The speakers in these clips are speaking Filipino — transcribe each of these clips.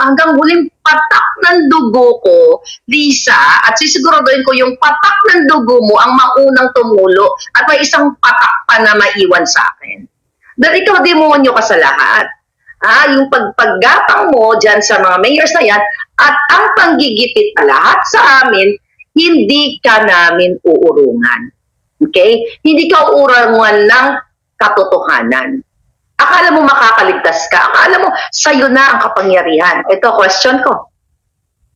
hanggang huling patak ng dugo ko, Lisa, at sisiguraduhin ko yung patak ng dugo mo ang maunang tumulo at may isang patak pa na maiwan sa akin. Dahil ikaw demonyo ka sa lahat. Ah, yung pagpaggapang mo dyan sa mga mayors na yan at ang panggigipit na lahat sa amin, hindi ka namin uurungan. Okay? Hindi ka uurungan ng katotohanan. Akala mo makakaligtas ka. Akala mo sa'yo na ang kapangyarihan. Ito, question ko.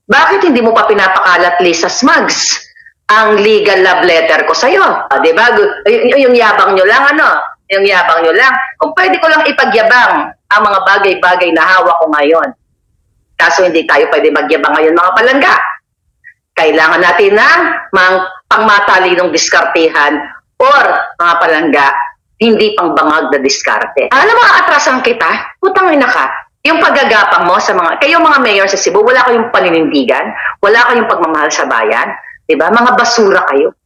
Bakit hindi mo pa pinapakalat, Lisa Smugs, ang legal love letter ko sa'yo? Ah, di ba? Gu- y- y- yung yabang nyo lang, ano? Yung yabang nyo lang. Kung pwede ko lang ipagyabang ang mga bagay-bagay na hawak ko ngayon. Kaso hindi tayo pwede magyabang ngayon, mga palangga. Kailangan natin ng mga pangmatalinong diskartehan or mga palangga, hindi pang bangag na diskarte. Alam mo, aatrasan kita, putang ina ka. Yung paggagapang mo sa mga, kayo mga mayor sa Cebu, wala kayong paninindigan, wala kayong pagmamahal sa bayan, di ba? Mga basura kayo.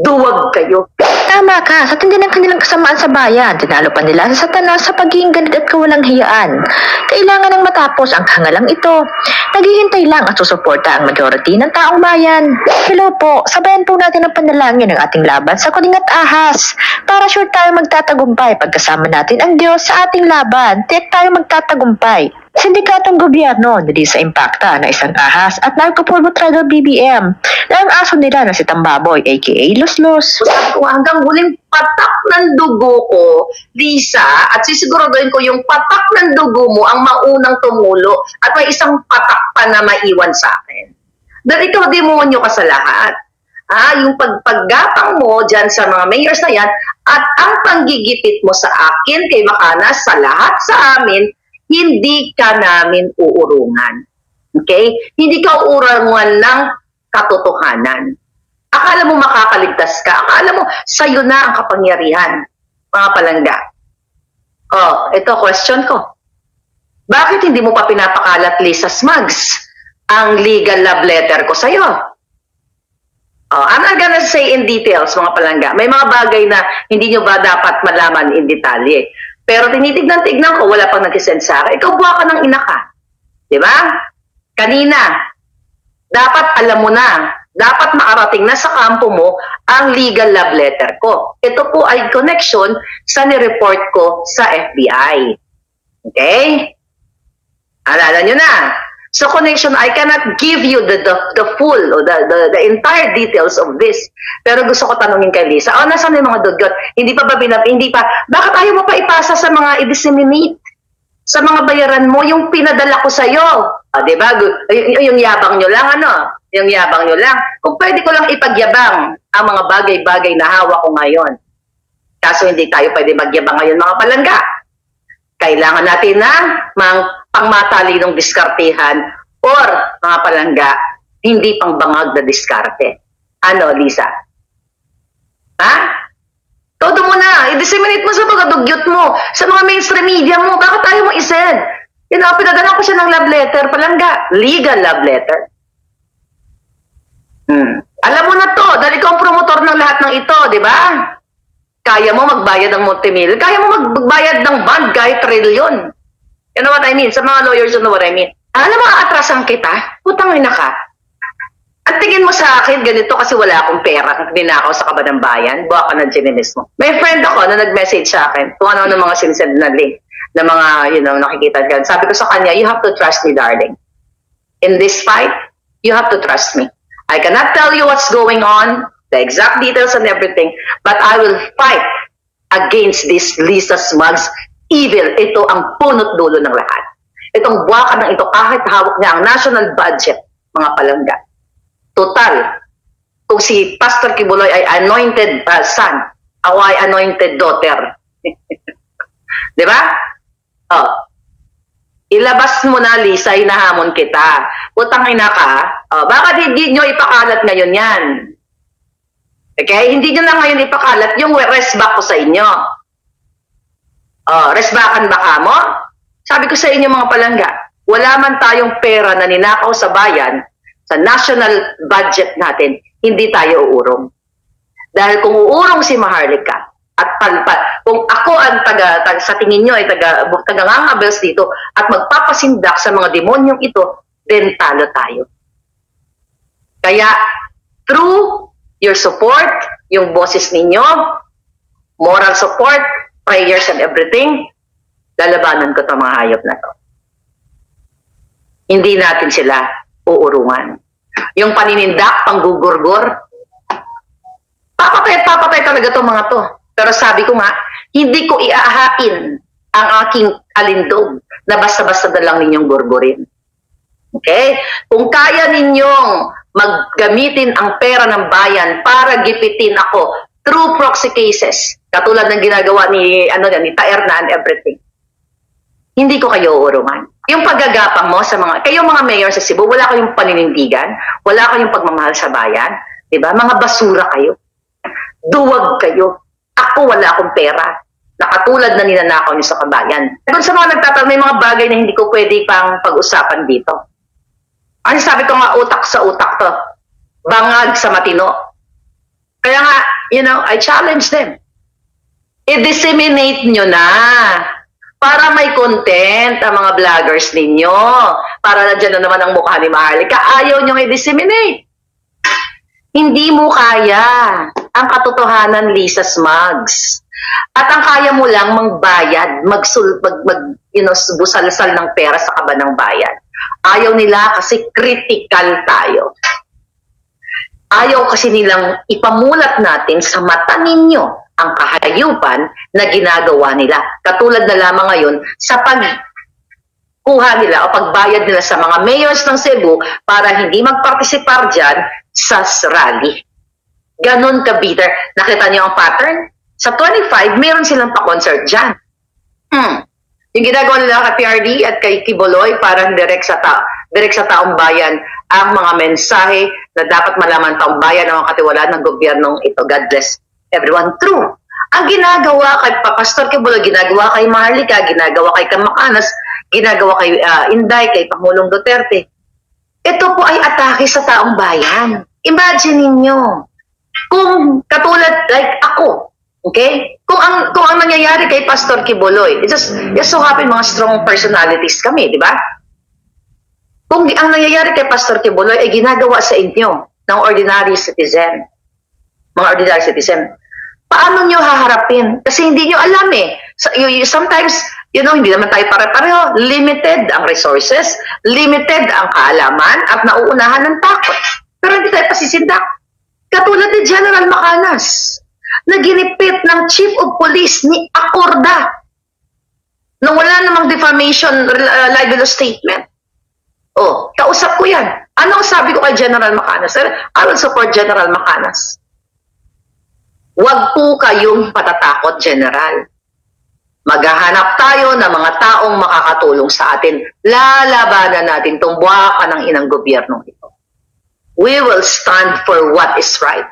Duwag kayo. Tama ka, sa tindi ng kanilang kasamaan sa bayan, tinalo pa nila sa satanas sa pagiging ganit at kawalang hiyaan. Kailangan ng matapos ang hangalang ito. Naghihintay lang at susuporta ang majority ng taong bayan. Hello po, sabayan po natin ang panalangin ng ating laban sa kuling at ahas. Para sure tayo magtatagumpay pagkasama natin ang Diyos sa ating laban. Tiyak tayo magtatagumpay. Sindikatong gobyerno na sa impacta na isang ahas at narcopulbo trader BBM na ang aso nila na si Tambaboy aka Los Los. Sabi ko, hanggang huling patak ng dugo ko, Lisa, at sisiguraduhin ko yung patak ng dugo mo ang maunang tumulo at may isang patak pa na maiwan sa akin. Dahil ikaw demonyo ka sa lahat. Ah, yung pagpaggapang mo dyan sa mga mayors na yan at ang panggigipit mo sa akin kay Makanas sa lahat sa amin, hindi ka namin uurungan. Okay? Hindi ka uurungan ng katotohanan. Akala mo makakaligtas ka. Akala mo sa'yo na ang kapangyarihan, mga palangga. Oh, ito question ko. Bakit hindi mo pa pinapakalat, Lisa Smugs, ang legal love letter ko sa'yo? Oh, I'm not gonna say in details, mga palangga. May mga bagay na hindi nyo ba dapat malaman in detalye. Pero tinitignan-tignan ko, wala pang nag-send sa akin. Ikaw buha ka ng ina ka. Di ba? Kanina, dapat alam mo na, dapat makarating na sa kampo mo ang legal love letter ko. Ito po ay connection sa nireport ko sa FBI. Okay? Alala nyo na. So connection, I cannot give you the the, the full or the, the the entire details of this. Pero gusto ko tanungin kay Lisa, oh, nasaan yung mga dugyot? Hindi pa ba binab, hindi pa, bakit ayaw mo pa ipasa sa mga i-disseminate? Sa mga bayaran mo, yung pinadala ko sa'yo. Ah, di ba? Y- yung yabang nyo lang, ano? Yung yabang nyo lang. Kung pwede ko lang ipagyabang ang mga bagay-bagay na hawak ko ngayon. Kaso hindi tayo pwede magyabang ngayon, mga palangga kailangan natin ng mga pangmatalinong diskartehan or mga palangga, hindi pang bangag na diskarte. Ano, Lisa? Ha? Todo mo na, i-disseminate mo sa mga dugyot mo, sa mga mainstream media mo, bakit tayo mo isend? Yun know, pinadala ko siya ng love letter, palangga, legal love letter. Hmm. Alam mo na to, dahil ikaw ang promotor ng lahat ng ito, di ba? kaya mo magbayad ng multimillion, kaya mo magbayad ng bond kahit trillion. You know what I mean? Sa mga lawyers, you know what I mean? Alam mo, atrasan kita, putang ina ka. Ang tingin mo sa akin, ganito kasi wala akong pera ninakaw sa kaba ng bayan, buha ka ng geninis mo. May friend ako na nag-message sa akin, kung ano ng mga sinisend na link, na mga, you know, nakikita ka. Sabi ko sa kanya, you have to trust me, darling. In this fight, you have to trust me. I cannot tell you what's going on, the exact details and everything, but I will fight against this Lisa Smugs evil. Ito ang punot dulo ng lahat. Itong buwakan ng ito kahit hawak niya ang national budget, mga palangga. Total, kung si Pastor Kibuloy ay anointed uh, son, ako ay anointed daughter. Di ba? Oh. Ilabas mo na, Lisa, hinahamon kita. Putang ina ka. Oh, bakit hindi nyo ipakalat ngayon yan? Okay? Hindi nyo na ngayon ipakalat yung rest back ko sa inyo. Rest backan ba ka mo? Sabi ko sa inyo mga palangga, wala man tayong pera na ninakaw sa bayan, sa national budget natin, hindi tayo uurong. Dahil kung uurong si Maharlika, at palpal. Kung ako ang taga, taga sa tingin nyo ay taga, taga ngangabels dito at magpapasindak sa mga demonyong ito, then talo tayo. Kaya, through your support, yung boses ninyo, moral support, prayers and everything, lalabanan ko itong mga hayop na to. Hindi natin sila uurungan. Yung paninindak, panggugurgor, papatay at papatay talaga itong mga to. Pero sabi ko nga, hindi ko iaahain ang aking alindog na basta-basta na lang ninyong gurgurin. Okay? Kung kaya ninyong maggamitin ang pera ng bayan para gipitin ako through proxy cases, katulad ng ginagawa ni ano ni Taerna and everything. Hindi ko kayo uurungan. Yung paggagapang mo sa mga, kayong mga mayor sa Cebu, wala kayong paninindigan, wala kayong pagmamahal sa bayan, di ba? Mga basura kayo. Duwag kayo. Ako wala akong pera. Nakatulad na ninanakaw niyo sa kabayan. Kung sa mga nagtatanong, may mga bagay na hindi ko pwede pang pag-usapan dito. Ano sabi ko nga, utak sa utak to. Bangag sa matino. Kaya nga, you know, I challenge them. I-disseminate nyo na. Para may content ang mga vloggers ninyo. Para nandiyan na naman ang mukha ni Maharlika. Ayaw nyo i-disseminate. Hindi mo kaya ang katotohanan, Lisa Smugs. At ang kaya mo lang magbayad, magsul, mag, mag, you know, busal-sal ng pera sa kaba ng bayan. Ayaw nila kasi critical tayo. Ayaw kasi nilang ipamulat natin sa mata ninyo ang kahayupan na ginagawa nila. Katulad na lamang ngayon sa pag kuha nila o pagbayad nila sa mga mayors ng Cebu para hindi magpartisipar dyan sa rally. Ganon ka, Peter. Nakita niyo ang pattern? Sa 25, meron silang pa-concert dyan. Hmm. Yung ginagawa nila kay PRD at kay Kiboloy parang direct sa, ta direct sa taong bayan ang mga mensahe na dapat malaman taong bayan ng mga katiwalaan ng gobyernong ito. God bless everyone. True. Ang ginagawa kay Pa- Pastor Kibuloy, ginagawa kay Maharlika, ginagawa kay Kamakanas, ginagawa kay ah, Inday, kay Pangulong Duterte. Ito po ay atake sa taong bayan. Imagine ninyo, kung katulad like ako, okay? Kung ang kung ang nangyayari kay Pastor Kibuloy, it just, just so happen mga strong personalities kami, di ba? Kung ang nangyayari kay Pastor Kibuloy ay ginagawa sa inyo ng ordinary citizen, mga ordinary citizen, paano nyo haharapin? Kasi hindi nyo alam eh. Sometimes, you know, hindi naman tayo pare-pareho. Limited ang resources, limited ang kaalaman, at nauunahan ng takot. Pero hindi tayo pasisindak. Katulad ni General Macanas, na ginipit ng Chief of Police ni Acorda na wala namang defamation uh, libel statement. Oh, kausap ko yan. Ano ang sabi ko kay General Macanas? I will support General Macanas. Huwag po kayong patatakot, General. Maghahanap tayo ng mga taong makakatulong sa atin. Lalabanan natin itong buwaka ng inang gobyernong ito. We will stand for what is right.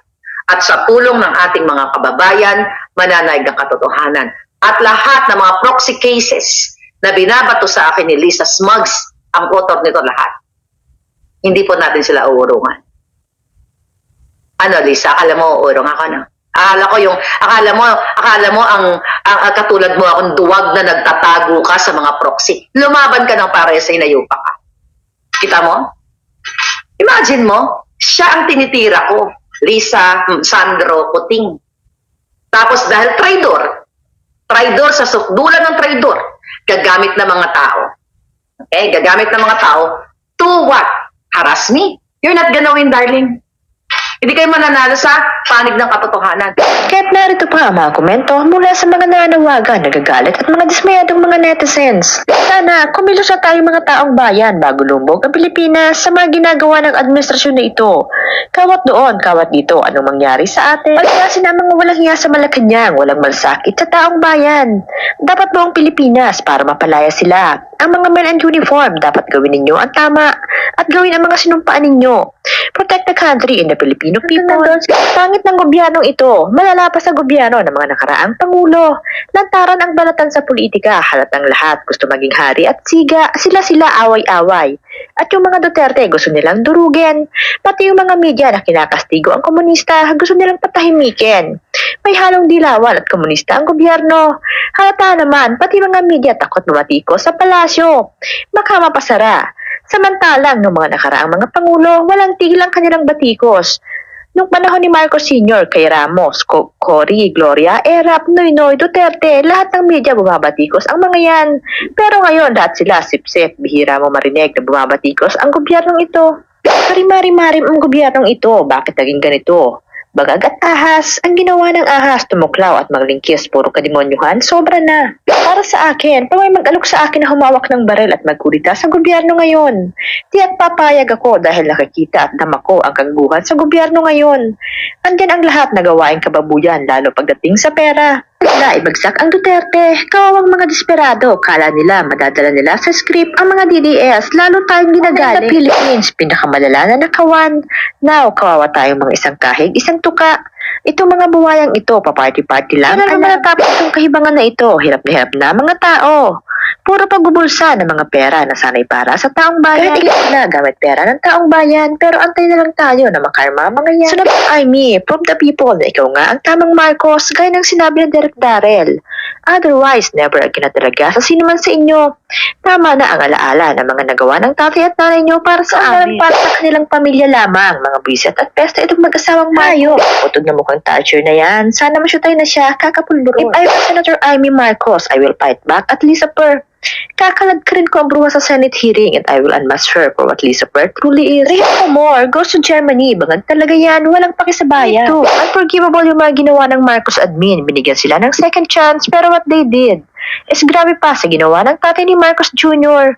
At sa tulong ng ating mga kababayan, mananaig ang katotohanan. At lahat ng mga proxy cases na binabato sa akin ni Lisa Smugs, ang author nito lahat. Hindi po natin sila uurungan. Ano, Lisa, akala mo uurong ako, no? Akala ko yung, akala mo, akala mo ang, ang, ang katulad mo akong duwag na nagtatago ka sa mga proxy. Lumaban ka ng pares sa inayupa ka. Kita mo? Imagine mo, siya ang tinitira ko. Lisa, mm, Sandro, Puting. Tapos dahil traidor, traidor sa sukdulan ng traidor, gagamit ng mga tao. Okay, gagamit ng mga tao to what? Harass me? You're not gonna win, darling. Hindi kayo mananalo sa panig ng katotohanan. Kaya't narito pa ang mga komento mula sa mga nananawagan, nagagalit at mga dismayadong mga netizens. Sana kumilos na tayo mga taong bayan bago lumbog ang Pilipinas sa mga ginagawa ng administrasyon na ito. Kawat doon, kawat dito, anong mangyari sa atin? Pagkasin ang mga walang hiya sa Malacanang, walang malsakit sa taong bayan. Dapat buong Pilipinas para mapalaya sila. Ang mga men and uniform, dapat gawin ninyo ang tama at gawin ang mga sinumpaan ninyo. Protect the country and the Filipino people. Pangit ng gobyernong ito, malala pa sa gobyerno ng mga nakaraang pangulo. Lantaran ang balatan sa politika, halatang lahat gusto maging hari at siga, sila-sila away-away. At yung mga Duterte gusto nilang durugin. Pati yung mga media na kinakastigo ang komunista, gusto nilang patahimikin. May halong dilawan at komunista ang gobyerno. Halata naman, pati mga media takot mamatiko sa palasyo. Baka mapasara. Samantalang ng mga nakaraang mga pangulo, walang tigil ang kanilang batikos. Nung panahon ni Marcos Sr., kay Ramos, Co- Cory, Gloria, Erap, Noynoy, Duterte, lahat ng media bumabatikos ang mga yan. Pero ngayon, lahat sila sip-sip, bihira mo marinig na bumabatikos ang gobyernong ito. Marimari-marim ang gobyernong ito, bakit naging ganito? Bagag at ahas, ang ginawa ng ahas, tumuklaw at maglingkis, puro kademonyuhan, sobra na. Para sa akin, pa may mag-alok sa akin na humawak ng barel at magkulita sa gobyerno ngayon. At papayag ako dahil nakikita at dama ko ang kaguhan sa gobyerno ngayon. Andyan ang lahat na gawaing kababuyan, lalo pagdating sa pera. Na ibagsak ang Duterte, kawawang mga desperado, kala nila madadala nila sa script ang mga DDS, lalo tayong ginagaling. Sa Philippines, pinakamalala na nakawan. Now, kawawa tayong mga isang kahig, isang tuka. Itong mga buwayang ito, paparty-party lang. Ano naman natapos itong kahibangan na ito? Hirap na hirap na mga tao. Puro pagbubulsa ng mga pera na sanay para sa taong bayan. Kahit ilan na gamit pera ng taong bayan, pero antay na lang tayo na makarma mga yan. Sunod ang I me, from the people na ikaw nga ang tamang Marcos, gaya ng sinabi ng Derek Darrell. Otherwise, never again na talaga sa sino man sa inyo. Tama na ang alaala ng mga nagawa ng tatay at nanay nyo para sa amin. Para sa kanilang pamilya lamang, mga bisit at pesta itong mag-asawang mayo. Utog na mukhang toucher na yan. Sana masyutay na siya, kakapulburo. If I were Senator Amy Marcos, I will fight back at Lisa Per. Kakalad ka rin ko ang bruha sa Senate hearing and I will unmask her for what Lisa Per truly is. Rio Comor goes to Germany. Bangag talaga yan. Walang pakisabayan. Ito, unforgivable yung mga ginawa ng Marcos admin. Binigyan sila ng second chance pero what they did is grabe pa sa ginawa ng tatay ni Marcos Jr.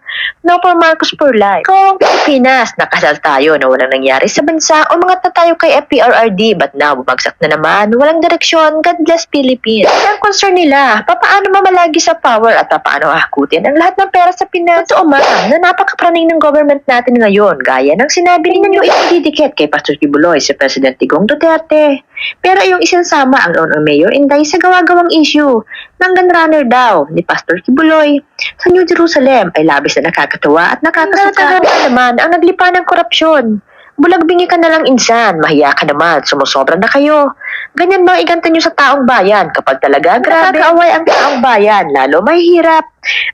No for Marcos for life. Kung Pilipinas, nakasal tayo na walang nangyari sa bansa o mga tayo kay FPRRD but now bumagsak na naman, walang direksyon, God bless Philippines. Ang concern nila, papaano mamalagi sa power at papaano hakutin ang lahat ng pera sa Pinas. Totoo man na napakapraning ng government natin ngayon, gaya ng sinabi ninyo ipididikit kay Pastor Kibuloy si President Tigong Duterte. Pero yung isinsama ang noon Mayor Inday sa gawa-gawang issue ng gunrunner daw ni Pastor Kibuloy sa New Jerusalem ay labis na nakakatawa at nakakasuka. naman ang naglipa ng korupsyon. Bulagbingi ka na lang insan, mahiya ka naman, sumusobra na kayo. Ganyan ba iganta nyo sa taong bayan kapag talaga grabe nakakaaway ang taong bayan, lalo mahihirap.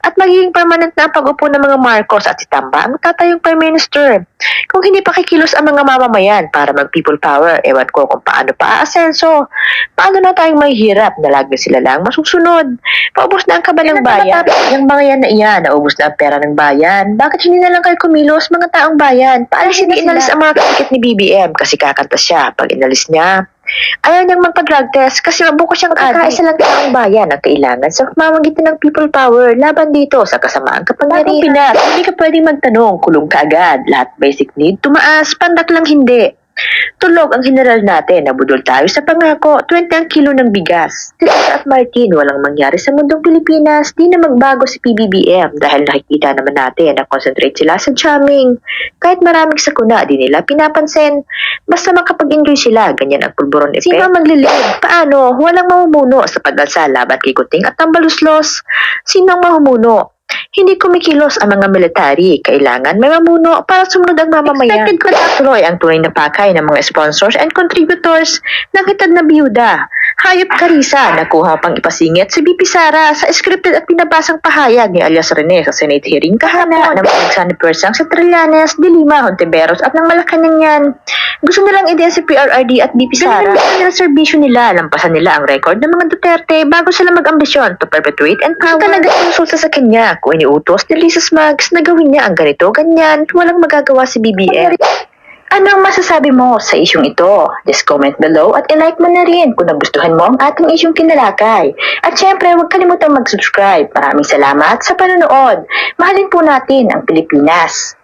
At magiging permanent na ang pag-upo ng mga Marcos at si Tamba ang tatayong Prime Minister. Kung hindi pa kikilos ang mga mamamayan para mag-people power, ewan ko kung paano pa aasenso. Paano na tayong mahihirap na lagi sila lang masusunod? Paubos na ang kaba ng bayan. Yung mga yan na iyan, naubos na ang pera ng bayan. Bakit hindi na lang kayo kumilos mga taong bayan? Paalis hindi inalis ang mga kakit ni BBM kasi kakanta siya. Pag inalis niya, Ayaw niyang magpa-drug test kasi mabuko siyang Kakaisa lang taong bayan ang kailangan sa pamamagitan ng people power laban dito sa kasamaang kapangyarihan. Bagong Pinas, hindi ka pwedeng magtanong, kulong ka agad. Lahat basic need, tumaas, pandak lang hindi. Tulog ang general natin, nabudol tayo sa pangako, 20 ang kilo ng bigas. Tita at Martin, walang mangyari sa mundong Pilipinas, di na magbago si PBBM dahil nakikita naman natin na concentrate sila sa jamming. Kahit maraming sakuna, di nila pinapansin. Basta makapag-enjoy sila, ganyan ang pulburon effect. Sino maglilid? Paano? Walang mamumuno sa pag-alsa laban kay Kuting at Tambaluslos. Sino ang mamumuno? Hindi kumikilos ang mga military. Kailangan may mamuno para sumunod ang mamamayan. Expected ko na tuloy ang tunay na pakay ng mga sponsors and contributors ng hitad na biyuda. Hayop Karisa, nakuha pang ipasingit si BP Sara sa scripted at pinabasang pahayag ni alias Rene sa Senate hearing kahapon na magsani persang sa Trillanes, Dilima, Hontiveros at ng Malacanang yan. Gusto nilang ideya si PRRD at BP Sara. Ganyan ang serbisyo nila, lampasan nila ang record ng mga Duterte bago sila mag-ambisyon to perpetuate and power. Gusto talaga konsulta sa kanya kung iniutos ni Lisa Smugs na gawin niya ang ganito, ganyan, walang magagawa si BBM. Ano ang masasabi mo sa isyong ito? Just comment below at ilike mo na rin kung nagustuhan mo ang ating isyong kinalakay. At syempre, huwag kalimutang mag-subscribe. Maraming salamat sa panonood. Mahalin po natin ang Pilipinas.